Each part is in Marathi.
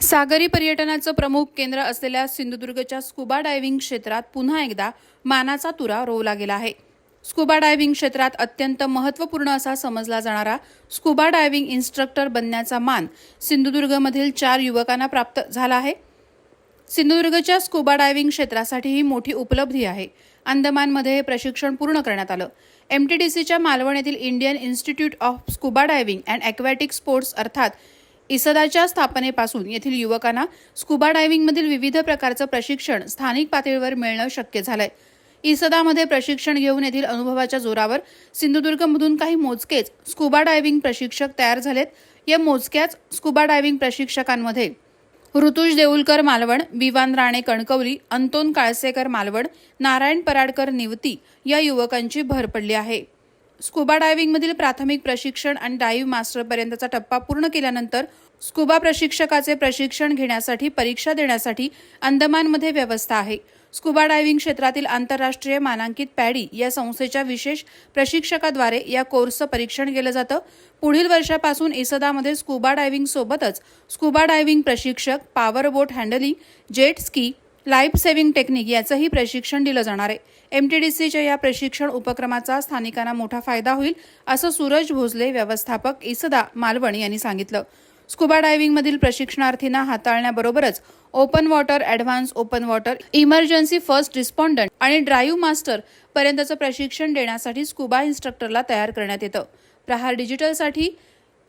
सागरी पर्यटनाचं प्रमुख केंद्र असलेल्या सिंधुदुर्गच्या स्कुबा डायव्हिंग क्षेत्रात पुन्हा एकदा मानाचा तुरा रोवला गेला आहे. स्कुबा डायव्हिंग क्षेत्रात अत्यंत महत्त्वपूर्ण असा समजला जाणारा स्कुबा डायव्हिंग इन्स्ट्रक्टर बनण्याचा मान सिंधुदुर्गमधील चार युवकांना प्राप्त झाला आहे. सिंधुदुर्गच्या स्कुबा डायव्हिंग क्षेत्रासाठी ही मोठी उपलब्धी आहे. अंदमानमध्ये हे प्रशिक्षण पूर्ण करण्यात आलं. एम टी डी मालवण येथील Indian institute of scuba diving and aquatic sports अर्थात इसदाच्या स्थापनेपासून येथील युवकांना स्कुबा डायव्हिंगमधील विविध प्रकारचं प्रशिक्षण स्थानिक पातळीवर मिळणं शक्य झालंय. इसदामध्ये प्रशिक्षण घेऊन येथील अनुभवाच्या जोरावर सिंधुदुर्गमधून काही मोजकेच स्कुबा डायव्हिंग प्रशिक्षक तयार झालेत. या मोजक्याच स्कुबा डायव्हिंग प्रशिक्षकांमध्ये ऋतुष देऊलकर मालवण विवान राणे कणकवली अंतोन काळसेकर मालवण नारायण पराडकर निवती या युवकांची भर पडली आहे. स्कुबा डायव्हिंगमधील प्राथमिक प्रशिक्षण आणि डाईव्ह मास्टरपर्यंतचा टप्पा पूर्ण केल्यानंतर स्कुबा प्रशिक्षकाचे प्रशिक्षण घेण्यासाठी परीक्षा देण्यासाठी अंदमानमध्ये व्यवस्था आहे. स्कुबा डायव्हिंग क्षेत्रातील आंतरराष्ट्रीय मानांकित पॅडी या संस्थेच्या विशेष प्रशिक्षकाद्वारे या कोर्सचं परीक्षण केलं जातं. पुढील वर्षापासून इसदामध्ये स्कुबा डायव्हिंग सोबतच स्कुबा डायव्हिंग प्रशिक्षक power boat handling jet ski life saving technique याचंही प्रशिक्षण दिलं जाणार आहे. एमटीडीसीच्या या प्रशिक्षण उपक्रमाचा स्थानिकांना मोठा फायदा होईल असं सूरज भोसले व्यवस्थापक इसदा मालवण यांनी सांगितलं. स्कुबा डायव्हिंगमधील प्रशिक्षणार्थींना हाताळण्याबरोबरच open water advance open water emergency first respondent आणि ड्राईव्ह मास्टर पर्यंतचं प्रशिक्षण देण्यासाठी स्कुबा इन्स्ट्रक्टरला तयार करण्यात येतं. प्रहार डिजिटलसाठी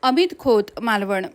अमित खोत मालवण.